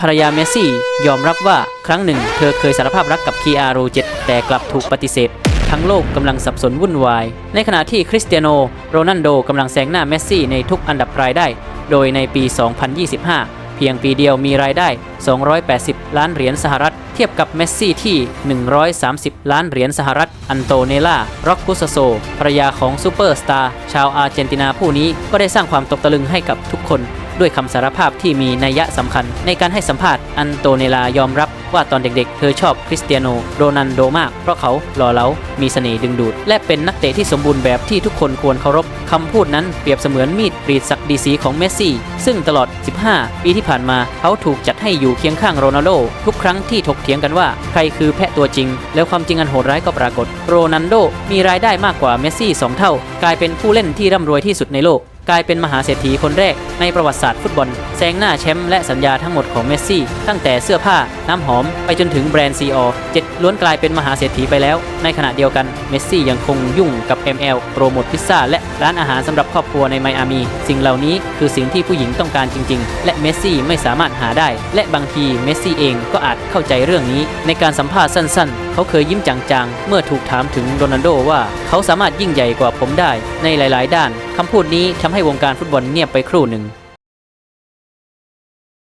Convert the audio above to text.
ภรรยาเมสซี่ ยอมรับว่าครั้งหนึ่ง เธอเคยสารภาพรักกับคีอาโรเจตแต่กลับถูกปฏิเสธ ทั้งโลกกำลังสับสนวุ่นวาย ในขณะที่คริสเตียโนโรนัลโดกำลังแซงหน้าเมสซี่ในทุกอันดับรายได้ โดยในปี 2025เพียงปีเดียวมีรายได้ 280 ล้านเหรียญสหรัฐ เทียบกับเมสซี่ที่ 130 ล้านเหรียญสหรัฐ อันโตเนล่า ร็อกกุสโซ ภรรยาของซูเปอร์สตาร์ชาวอาร์เจนตินาผู้นี้ก็ได้สร้างความตกตะลึงให้กับทุกคน ด้วยคำสารภาพที่มีนัยยะสำคัญ ในการให้สัมภาษณ์อันโตเนลายอมรับว่าตอนเด็กๆ เธอชอบคริสเตียโนโรนัลโดมาก เพราะเขาหล่อเหลา มีเสน่ห์ดึงดูด และเป็นนักเตะที่สมบูรณ์แบบที่ทุกคนควรเคารพคำพูดนั้นเปรียบเสมือนมีดกรีดศักดิ์ศรีของเมสซี่ ซึ่งตลอด 15 ปีที่ผ่านมา เขาถูกจัดให้อยู่เคียงข้างโรนัลโดทุกครั้งที่ถกเถียงกันว่าใครคือแพะตัวจริง แล้วความจริงอันโหดร้ายก็ปรากฏ โรนัลโดมีรายได้มากกว่าเมสซี่สองเท่า กลายเป็นผู้เล่นที่ร่ำรวยที่สุดในโลก กลายเป็นมหาเศรษฐีคนแรกในประวัติศาสตร์ฟุตบอลแซงหน้าแชมป์และสัญญาทั้งหมดของเมสซี่ ตั้งแต่เสื้อผ้าน้ำหอม ไปจนถึงแบรนด์ซีออเจ็ดล้วนกลายเป็นมหาเศรษฐีไปแล้ว ในขณะเดียวกันเมสซี่ยังคงยุ่งกับ ML โปรโมทพิซซ่าและร้านอาหารสำหรับครอบครัวในไมอามี สิ่งเหล่านี้คือสิ่งที่ผู้หญิงต้องการจริง ๆ และเมสซี่ไม่สามารถหาได้ และบางทีเมสซี่เองก็อาจเข้าใจเรื่องนี้ ในการสัมภาษณ์สั้น ๆเขาเคยยิ้มจางๆ เมื่อถูกถามถึงโรนัลโดว่าเขาสามารถยิ่งใหญ่กว่าผมได้ในหลายๆ ด้านคำพูดนี้ทำให้วงการฟุตบอลเงียบไปครู่หนึ่ง